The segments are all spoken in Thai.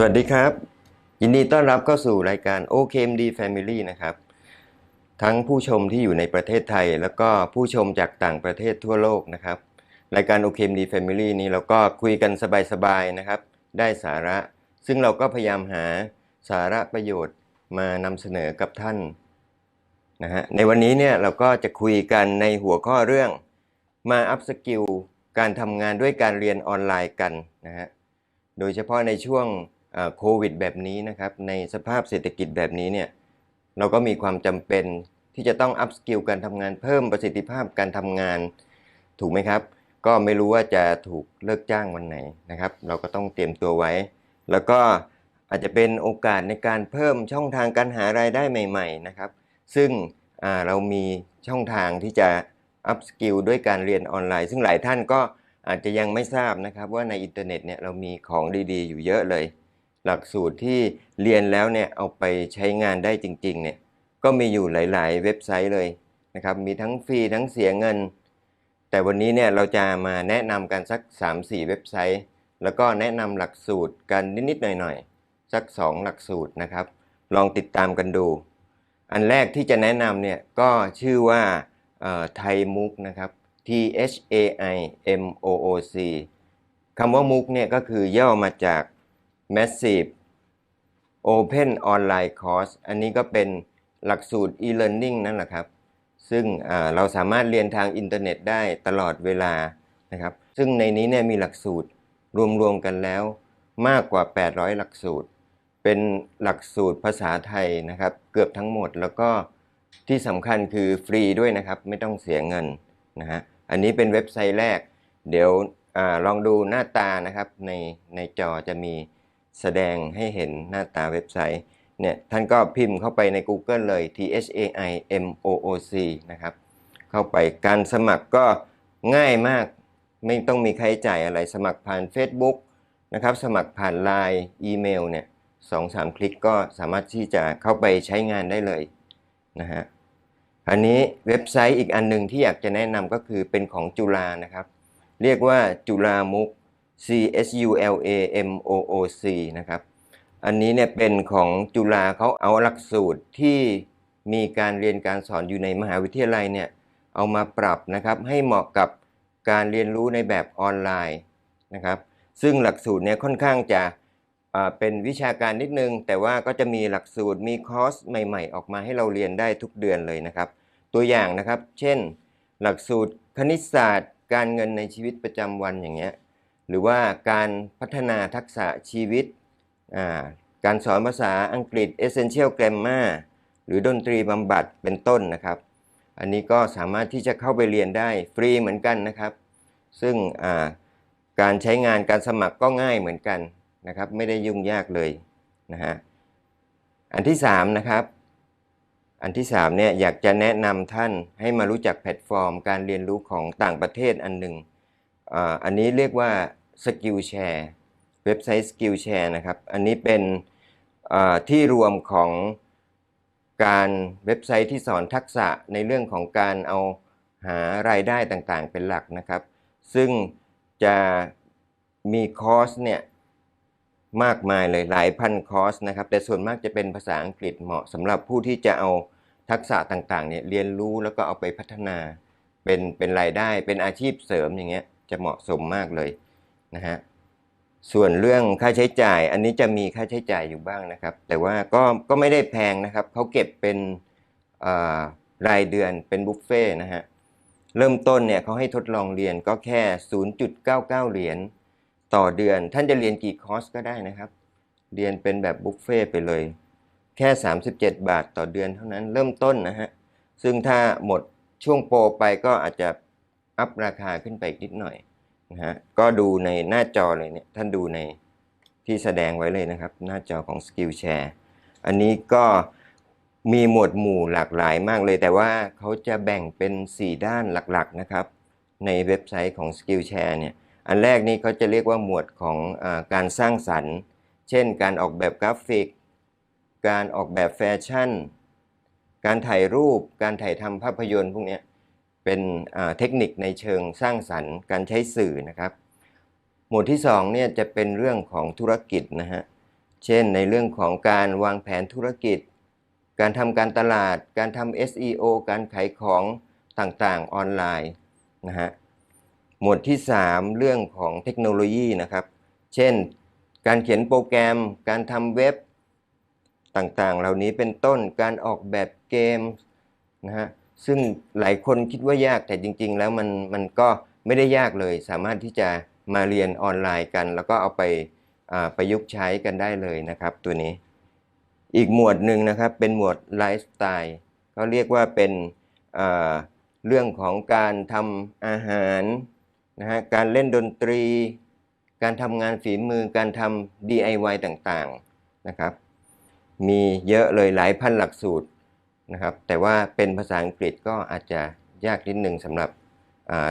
สวัสดีครับ ยินดีต้อนรับเข้าสู่รายการ OKMD Family นะครับ ทั้งผู้ชมที่อยู่ในประเทศไทย แล้วก็ผู้ชมจากต่างประเทศทั่วโลกนะครับ รายการ OKMD Family นี้เราก็คุยกันสบายๆนะครับ ได้สาระ ซึ่งเราก็พยายามหาสาระประโยชน์มานำเสนอกับท่านนะฮะในวันนี้เนี่ยเราก็จะคุยกันในหัวข้อเรื่องมาอัพสกิลการทำงานด้วยการเรียนออนไลน์กันนะฮะโดยเฉพาะในช่วง โควิดแบบนี้นะครับ ในสภาพเศรษฐกิจแบบนี้เนี่ยเราก็มีความจำเป็นที่จะต้องอัพสกิลการทำงานเพิ่มประสิทธิภาพการทำงาน ถูกไหมครับ ก็ไม่รู้ว่าจะถูกเลิกจ้างวันไหนนะครับ เราก็ต้องเตรียมตัวไว้ แล้วก็อาจจะเป็นโอกาสในการเพิ่มช่องทางการหารายได้ใหม่ ๆนะครับ ซึ่งเรามีช่องทางที่จะอัพสกิลด้วยการเรียนออนไลน์ ซึ่งหลายท่านก็อาจจะยังไม่ทราบนะครับว่าในอินเทอร์เน็ตเนี่ยเรามีของดีๆ อยู่เยอะเลย หลักสูตรที่เรียนแล้วเนี่ยเอาไปใช้งานได้จริงๆเนี่ยก็มีอยู่หลาย ๆ เว็บไซต์เลยนะครับมีทั้งฟรีทั้งเสียเงิน แต่วันนี้เนี่ยเราจะมาแนะนำกันสัก 3-4 เว็บไซต์ แล้วก็แนะนำหลักสูตรกันนิด ๆ หน่อย ๆ สัก 2 หลักสูตรนะครับ ลองติดตามกันดู อันแรกที่จะแนะนำเนี่ยก็ชื่อว่าไทยมุกนะครับ T H A I M O O C คำว่ามุกเนี่ยก็คือย่อมาจาก Massive Open Online Course อันนี้ก็เป็นหลักสูตร e-learning นั่นแหละครับ ซึ่งเราสามารถเรียนทางอินเทอร์เน็ตได้ตลอดเวลานะครับ ซึ่งในนี้เนี่ยมีหลักสูตรรวมๆกันแล้วมากกว่า 800 หลักสูตร เป็นหลักสูตรภาษาไทยนะครับ เกือบทั้งหมดแล้วก็ที่สำคัญคือฟรีด้วยนะครับ ไม่ต้องเสียเงินนะฮะอันนี้เป็นเว็บไซต์แรก เดี๋ยวอลองดูหน้าตานะครับในในจอจะมี แสดงให้เห็นหน้าตาเว็บไซต์เนี่ยท่านก็พิมพ์เข้าไปใน Google เลย T H A I M O O C นะครับ เข้าไปการสมัครก็ง่ายมาก ไม่ต้องมีค่าใช้จ่ายอะไรสมัครผ่าน Facebook นะครับ สมัครผ่าน Line อีเมลเนี่ยสองสามคลิกก็สามารถที่จะเข้าไปใช้งานได้เลยนะฮะอันนี้เว็บไซต์อีกอันหนึ่งที่อยากจะแนะนำก็คือเป็นของจุฬานะครับ เรียกว่าจุฬามุก C S U L A M O O C นะครับ อันนี้เนี่ยเป็นของจุฬาเขาเอาหลักสูตรที่มีการเรียนการสอนอยู่ในมหาวิทยาลัยเนี่ยเอามาปรับนะครับให้เหมาะกับการเรียนรู้ในแบบออนไลน์นะครับซึ่งหลักสูตรเนี่ยค่อนข้างจะเป็นวิชาการนิดนึง แต่ว่าก็จะมีหลักสูตรมีคอร์สใหม่ๆ ออกมาให้เราเรียนได้ทุกเดือนเลยนะครับ ตัวอย่างนะครับ เช่น หลักสูตรคณิตศาสตร์ การเงินในชีวิตประจำวันอย่างเงี้ย หรือว่าการพัฒนาทักษะชีวิต การสอนภาษาอังกฤษ Essential Grammar หรือดนตรีบำบัดเป็นต้นนะครับ อันนี้ก็สามารถที่จะเข้าไปเรียนได้ฟรีเหมือนกันนะครับ ซึ่งการใช้งานการสมัครก็ง่ายเหมือนกันนะครับ ไม่ได้ยุ่งยากเลยนะฮะอันที่3นะครับอันที่3เนี่ยอยากจะแนะนำท่านให้มารู้จักแพลตฟอร์ม การเรียนรู้ของต่างประเทศอันหนึ่งออันนี้เรียกว่า Skillshare เว็บไซต์ Skillshare นะครับ อันนี้เป็นที่รวมของการเว็บไซต์ที่สอนทักษะในเรื่องของการเอาหารายได้ต่างๆ เป็นหลักนะครับ ซึ่งจะมีคอร์สเนี่ยมากมายเลยหลายพันคอร์สนะครับ แต่ส่วนมากจะเป็นภาษาอังกฤษเหมาะสำหรับผู้ที่จะเอาทักษะต่างๆเนี่ยเรียนรู้แล้วก็เอาไปพัฒนาเป็นเป็นรายได้เป็นอาชีพเสริมอย่างเงี้ยจะเหมาะสมมากเลย นะฮะส่วนเรื่องค่าใช้จ่าย อันนี้จะมีค่าใช้จ่ายอยู่บ้างนะครับ แต่ว่าก็ก็ไม่ได้แพงนะครับเขาเก็บเป็นรายเดือนเป็นบุฟเฟ่ต์นะฮะเริ่มต้นเนี่ยเขาให้ทดลองเรียนก็แค่ 0.99 เหรียญต่อเดือน ท่านจะเรียนกี่คอร์สก็ได้นะครับ เรียนเป็นแบบบุฟเฟ่ต์ไปเลย แค่ 37 บาทต่อเดือนเท่านั้นเริ่มต้นนะฮะซึ่งถ้าหมดช่วงโปรไปก็อาจจะอัพราคาขึ้นไปอีกนิดหน่อย นะฮะก็ดูในหน้าจอเลยเนี่ยท่านดูในที่แสดงไว้เลยนะครับ หน้าจอของ Skillshare อันนี้ก็มีหมวดหมู่หลากหลายมากเลย แต่ว่าเขาจะแบ่งเป็น 4 ด้านหลักๆนะครับ ในเว็บไซต์ของ Skillshare เนี่ยอันแรกนี่เขาจะเรียกว่าหมวดของอการสร้างสรรค์ เช่น การออกแบบกราฟิก การออกแบบแฟชั่น การถ่ายรูป การถ่ายทำภาพยนตร์พวกเนี้ย เป็นเทคนิคในเชิงสร้างสรรค์การใช้สื่อนะครับ หมวดที่2เนี่ยจะเป็นเรื่องของธุรกิจนะฮะ เช่นในเรื่องของการวางแผนธุรกิจ การทำการตลาด การทำ SEO การขายของต่างๆออนไลน์นะฮะ หมวดที่ 3 เรื่องของเทคโนโลยีนะครับ เช่น การเขียนโปรแกรม การทำเว็บต่างๆ เหล่านี้เป็นต้น การออกแบบเกมนะฮะ ซึ่งหลายคนคิดว่ายากแต่จริง ๆ แล้วมันมันก็ไม่ได้ยากเลย สามารถที่จะมาเรียนออนไลน์กัน แล้วก็เอาไปประยุกต์ใช้กันได้เลยนะครับ ตัวนี้ อีกหมวดหนึ่งนะครับเป็นหมวดไลฟ์สไตล์เขาเรียกว่าเป็นเรื่องของการทำอาหารนะฮะการเล่นดนตรี การทำงานฝีมือการทำ DIY ต่างๆนะครับ มีเยอะเลยหลายพันหลักสูตร นะครับ แต่ว่าเป็นภาษาอังกฤษก็อาจจะยากนิดหนึ่งสำหรับ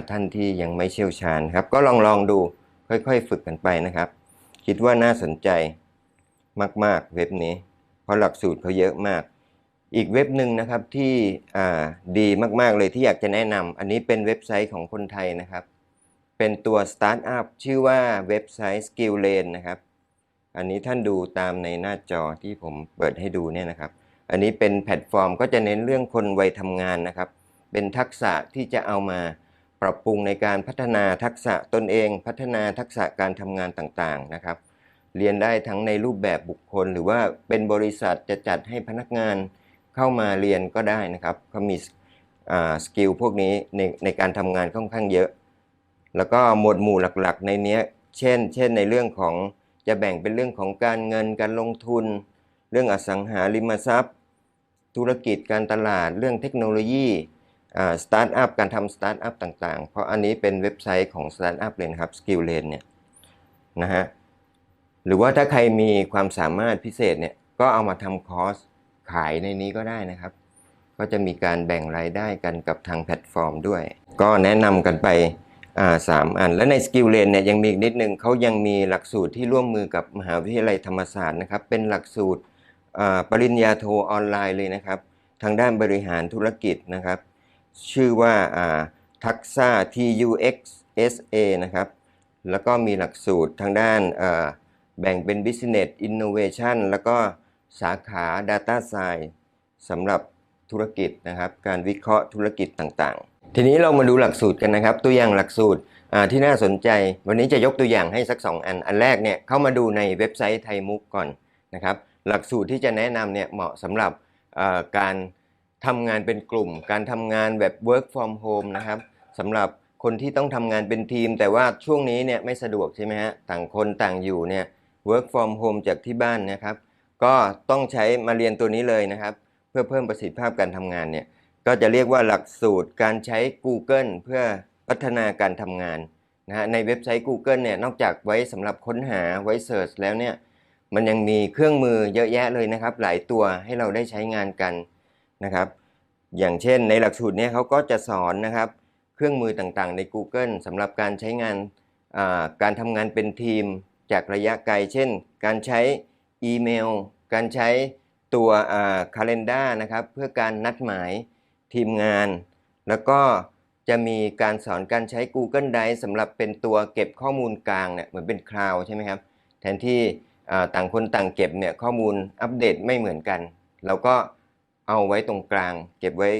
ท่านที่ยังไม่เชี่ยวชาญครับ ก็ลองลองดูค่อยๆ ฝึกกันไปนะครับ คิดว่าน่าสนใจมากๆเว็บนี้ เพราะหลักสูตรเขาเยอะมาก อีกเว็บหนึ่งนะครับที่ดีมากๆเลยที่อยากจะแนะนำอันนี้เป็นเว็บไซต์ของคนไทยนะครับ เป็นตัวสตาร์ทอัพชื่อว่าเว็บไซต์ Skill Lane นะครับ อันนี้ท่านดูตามในหน้าจอที่ผมเปิดให้ดูเนี่ยนะครับ อันนี้เป็นแพลตฟอร์มก็จะเน้นเรื่องคนวัยทำงานนะครับ เป็นทักษะที่จะเอามาปรับปรุงในการพัฒนาทักษะตนเอง พัฒนาทักษะการทำงานต่างๆนะครับ เรียนได้ทั้งในรูปแบบบุคคล หรือว่าเป็นบริษัทจะจัดให้พนักงานเข้ามาเรียนก็ได้นะครับเขามีสกิลพวกนี้ในในการทำงานค่อนข้างเยอะ แล้วก็หมวดหมู่หลักๆ ในนี้เช่น เช่นในเรื่องของจะแบ่งเป็นเรื่องของการเงินการลงทุน เรื่องอสังหาริมทรัพย์ ธุรกิจการตลาดเรื่องเทคโนโลยีสตาร์ทอัพการทำสตาร์ทอัพต่างๆ เพราะอันนี้เป็นเว็บไซต์ของสตาร์ทอัพเลยนะครับ Skill l a n เนี่ยนะฮะหรือว่าถ้าใครมีความสามารถพิเศษเนี่ยก็เอามาทำคอร์สขายในนี้ก็ได้นะครับ ก็จะมีการแบ่งรายได้กันกับทางแพลตฟอร์มด้วย ก็แนะนำกันไปสามอัน และใน Skill l a n เนี่ยยังมีอีกนิดนึงเขายังมีหลักสูตรที่ร่วมมือกับมหาวิทยาลัยธรรมศาสตร์นะครับเป็นหลักสูตร ปริญญาโทออนไลน์เลยนะครับ ทางด้านบริหารธุรกิจนะครับ ชื่อว่าอ่าทักษะ TUXSA นะครับ แล้วก็มีหลักสูตรทางด้านแบ่งเป็น Business Innovation แล้วก็สาขา Data Science สำหรับธุรกิจนะครับ การวิเคราะห์ธุรกิจต่างๆ ทีนี้เรามาดูหลักสูตรกันนะครับ ตัวอย่างหลักสูตรที่น่าสนใจ วันนี้จะยกตัวอย่างให้สัก 2 อัน อันแรกเนี่ยเข้ามาดูในเว็บไซต์ไทยมุกก่อนนะครับ หลักสูตรที่จะแนะนำเนี่ยเหมาะสำหรับการทำงานเป็นกลุ่ม การทำงานแบบ work from home นะครับสำหรับคนที่ต้องทำงานเป็นทีม แต่ว่าช่วงนี้เนี่ยไม่สะดวกใช่ไหมฮะต่างคนต่างอยู่เนี่ย work from home จากที่บ้านนะครับ ก็ต้องใช้มาเรียนตัวนี้เลยนะครับ เพื่อเพิ่มประสิทธิภาพการทำงานเนี่ยก็จะเรียกว่าหลักสูตรการใช้ Google เพื่อพัฒนาการทำงานนะฮะในเว็บไซต์ Google เนี่ยนอกจากไว้สำหรับค้นหาไว้ Search แล้วเนี่ย มันยังมีเครื่องมือเยอะแยะเลยนะครับ หลายตัวให้เราได้ใช้งานกันนะครับ อย่างเช่นในหลักสูตรนี้เขาก็จะสอนนะครับ เครื่องมือต่างๆ ใน Google สำหรับการใช้งานการทำงานเป็นทีมจากระยะไกล เช่น การใช้อีเมล การใช้ตัวอ่า calendar นะครับ เพื่อการนัดหมายทีมงาน แล้วก็จะมีการสอนการใช้ Google Drive สำหรับเป็นตัวเก็บข้อมูลกลางเนี่ยเหมือนเป็นคลาวใช่ไหมครับ แทนที่ ต่างคนต่างเก็บเนี่ยข้อมูลอัปเดตไม่เหมือนกัน เราก็เอาไว้ตรงกลาง เก็บไว้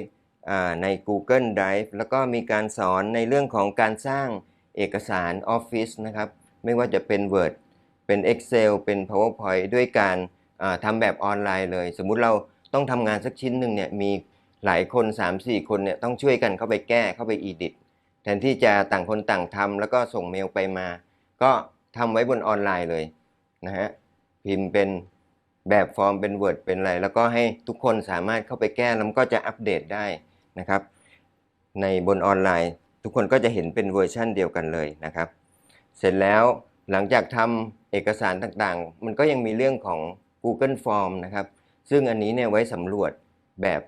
ใน Google Drive แล้วก็มีการสอนในเรื่องของการสร้างเอกสาร Office นะครับ ไม่ว่าจะเป็น Word เป็น Excel เป็น PowerPoint ด้วยการทำแบบออนไลน์เลย สมมุติเราต้องทำงานสักชิ้นหนึ่งเนี่ยมีหลายคน 3-4 คนเนี่ยต้องช่วยกันเข้าไปแก้เข้าไป edit แทนที่จะต่างคนต่างทำแล้วก็ส่งเมลไปมา ก็ทำไว้บนออนไลน์เลย นะฮะพิมพ์เป็นแบบฟอร์มเป็น Word เป็นอะไร แล้วก็ให้ทุกคนสามารถเข้าไปแก้แล้วก็จะอัปเดตได้นะครับ ในบนออนไลน์ ทุกคนก็จะเห็นเป็นเวอร์ชั่นเดียวกันเลยนะครับ เสร็จแล้วหลังจากทำเอกสารต่างๆ มันก็ยังมีเรื่องของ Google Form นะครับ ซึ่งอันนี้เนี่ยไว้สำรวจแบบ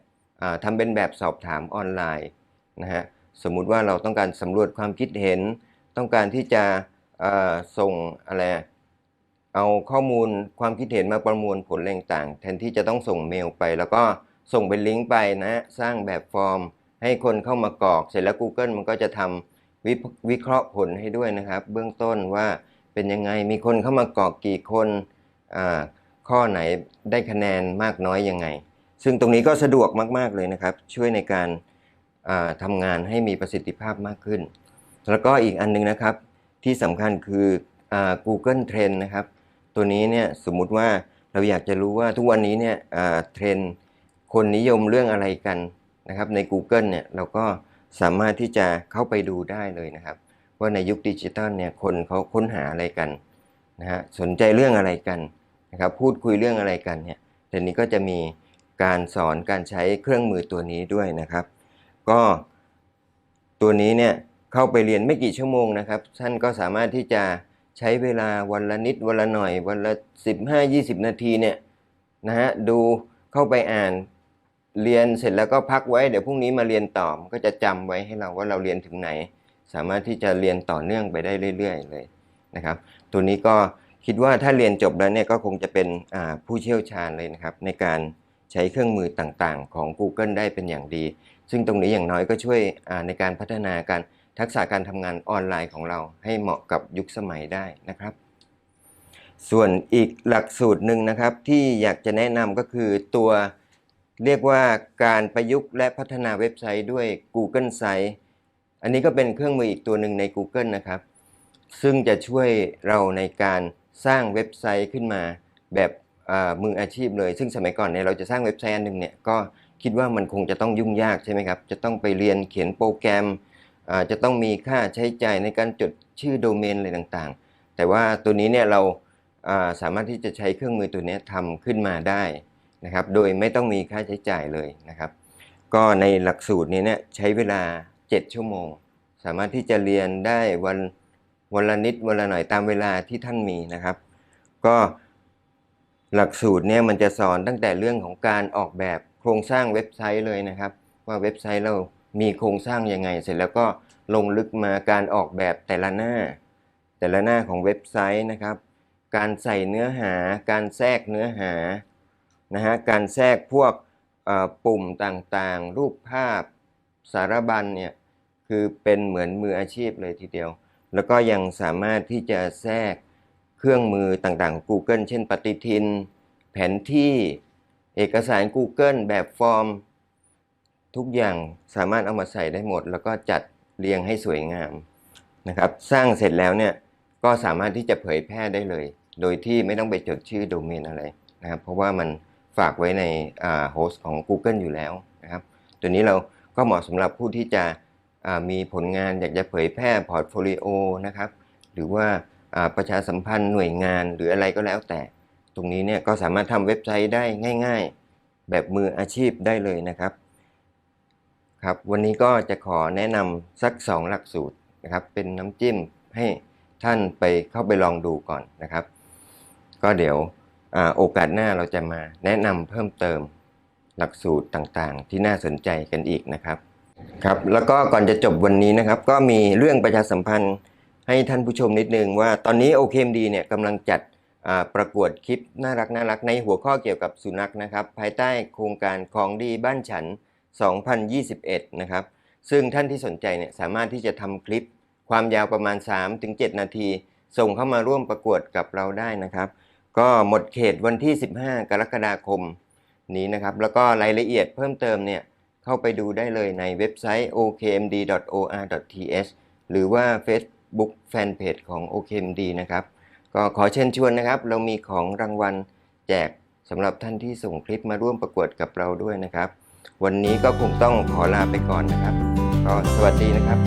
ทำเป็นแบบสอบถามออนไลน์นะฮะสมมุติว่าเราต้องการสำรวจความคิดเห็น ต้องการที่จะส่งอะไร เอาข้อมูลความคิดเห็นมาประมวลผลอะไรต่าง แทนที่จะต้องส่งเมลไป แล้วก็ส่งเป็นลิงก์ไปนะฮะสร้างแบบฟอร์ม ให้คนเข้ามากรอกเสร็จแล้ว Google มันก็จะทำวิวิเคราะห์ผลให้ด้วยนะครับ เบื้องต้นว่าเป็นยังไงมีคนเข้ามากรอกกี่คนอ่าข้อไหนได้คะแนนมากน้อยยังไง ซึ่งตรงนี้ก็สะดวกมากๆเลยนะครับ ช่วยในการอ่าทำงานให้มีประสิทธิภาพมากขึ้น แล้วก็อีกอันนึงนะครับที่สำคัญคืออ่า Google Trend นะครับ ตัวนี้เนี่ยสมมุติว่าเราอยากจะรู้ว่าทุกวันนี้เนี่ยเทรนคนนิยมเรื่องอะไรกันนะครับใน Google เนี่ยเราก็สามารถที่จะเข้าไปดูได้เลยนะครับ ว่าในยุคดิจิทัลเนี่ยคนเขาค้นหาอะไรกันนะฮะสนใจเรื่องอะไรกันนะครับพูดคุยเรื่องอะไรกันเนี่ยเดี๋ยวนี้ก็จะมีการสอนการใช้เครื่องมือตัวนี้ด้วยนะครับ ก็ตัวนี้เนี่ยเข้าไปเรียนไม่กี่ชั่วโมงนะครับ ท่านก็สามารถที่จะ ใช้เวลาวันละนิดวันละหน่อย วันละ15-20 นาทีเนี่ยนะฮะดูเข้าไปอ่านเรียนเสร็จแล้วก็พักไว้เดี๋ยวพรุ่งนี้มาเรียนต่อก็จะจำไว้ให้เราว่าเราเรียนถึงไหน สามารถที่จะเรียนต่อเนื่องไปได้เรื่อย ๆ เลยนะครับ ตัวนี้ก็คิดว่าถ้าเรียนจบแล้วเนี่ยก็คงจะเป็นผู้เชี่ยวชาญเลยนะครับ ในการใช้เครื่องมือต่างๆ ของ Google ได้เป็นอย่างดี ซึ่งตรงนี้อย่างน้อยก็ช่วยในการพัฒนาการ ทักษะการทำงานออนไลน์ของเราให้เหมาะกับยุคสมัยได้นะครับ ส่วนอีกหลักสูตรหนึ่งนะครับที่อยากจะแนะนำก็คือตัวเรียกว่าการประยุกต์และพัฒนาเว็บไซต์ด้วย Google Sites อันนี้ก็เป็นเครื่องมืออีกตัวหนึ่งใน Google นะครับ ซึ่งจะช่วยเราในการสร้างเว็บไซต์ขึ้นมาแบบมืออาชีพเลย ซึ่งสมัยก่อนเนี่ยเราจะสร้างเว็บไซต์อันหนึ่งเนี่ยก็คิดว่ามันคงจะต้องยุ่งยากใช่ไหมครับ จะต้องไปเรียนเขียนโปรแกรม อาจะต้องมีค่าใช้จ่ายในการจดชื่อโดเมนอะไรต่างๆ แต่ว่าตัวนี้เนี่ยเราอ่าสามารถที่จะใช้เครื่องมือตัวนี้ทำขึ้นมาได้นะครับ โดยไม่ต้องมีค่าใช้จ่ายเลยนะครับ ก็ในหลักสูตรนี้เนี่ยใช้เวลา 7 ชั่วโมง สามารถที่จะเรียนได้วันวันละนิดวันละหน่อยตามเวลาที่ท่านมีนะครับ ก็หลักสูตรเนี่ยมันจะสอนตั้งแต่เรื่องของการออกแบบโครงสร้างเว็บไซต์เลยนะครับ ว่าเว็บไซต์เรา มีโครงสร้างยังไง เสร็จแล้วก็ลงลึกมาการออกแบบแต่ละหน้า แต่ละหน้าของเว็บไซต์นะครับ การใส่เนื้อหา การแทรกเนื้อหานะฮะการแทรกพวกปุ่มต่างๆ รูปภาพสารบัญเนี่ยคือเป็นเหมือนมืออาชีพเลยทีเดียว แล้วก็ยังสามารถที่จะแทรกเครื่องมือต่างๆของ Google เช่นปฏิทิน แผนที่ เอกสาร Google แบบฟอร์ม ทุกอย่างสามารถเอามาใส่ได้หมด แล้วก็จัดเรียงให้สวยงามนะครับ สร้างเสร็จแล้วเนี่ยก็สามารถที่จะเผยแพร่ได้เลย โดยที่ไม่ต้องไปจดชื่อโดเมนอะไรนะครับ เพราะว่ามันฝากไว้ในโฮสต์ของ Google อยู่แล้วนะครับ ตัวนี้เราก็เหมาะสำหรับผู้ที่จะมีผลงานอยากจะเผยแพร่พอร์ตโฟลิโอนะครับ หรือว่าประชาสัมพันธ์หน่วยงานหรืออะไรก็แล้วแต่ ตรงนี้เนี่ยก็สามารถทำเว็บไซต์ได้ง่าย ๆ แบบมืออาชีพได้เลยนะครับ ครับวันนี้ก็จะขอแนะนำสัก 2 หลักสูตรนะครับ เป็นน้ำจิ้มให้ท่านไปเข้าไปลองดูก่อนนะครับ ก็เดี๋ยวอโอกาสหน้าเราจะมาแนะนำเพิ่มเติมหลักสูตรต่างๆ ที่น่าสนใจกันอีกนะครับครับ แล้วก็ก่อนจะจบวันนี้นะครับ ก็มีเรื่องประชาสัมพันธ์ให้ท่านผู้ชมนิดนึงว่าตอนนี้ OKMD เนี่ยกำลังจัดประกวดคลิปน่ารักน่ารักในหัวข้อเกี่ยวกับสุนัขนะครับ ภายใต้โครงการของดีบ้านฉัน 2021 นะครับ ซึ่งท่านที่สนใจเนี่ยสามารถที่จะทำคลิป ความยาวประมาณ 3-7 นาที ส่งเข้ามาร่วมประกวดกับเราได้นะครับ ก็หมดเขตวันที่ 15 กรกฎาคมนี้นะครับ แล้วก็รายละเอียดเพิ่มเติมเนี่ยเข้าไปดูได้เลยในเว็บไซต์ okmd.or.th หรือว่า Facebook Fanpage ของ OKMD นะครับ ก็ขอเชิญชวนนะครับ เรามีของรางวัลแจกสำหรับท่านที่ส่งคลิปมาร่วมประกวดกับเราด้วยนะครับ วันนี้ก็คงต้องขอลาไปก่อนนะครับ ก็สวัสดีนะครับ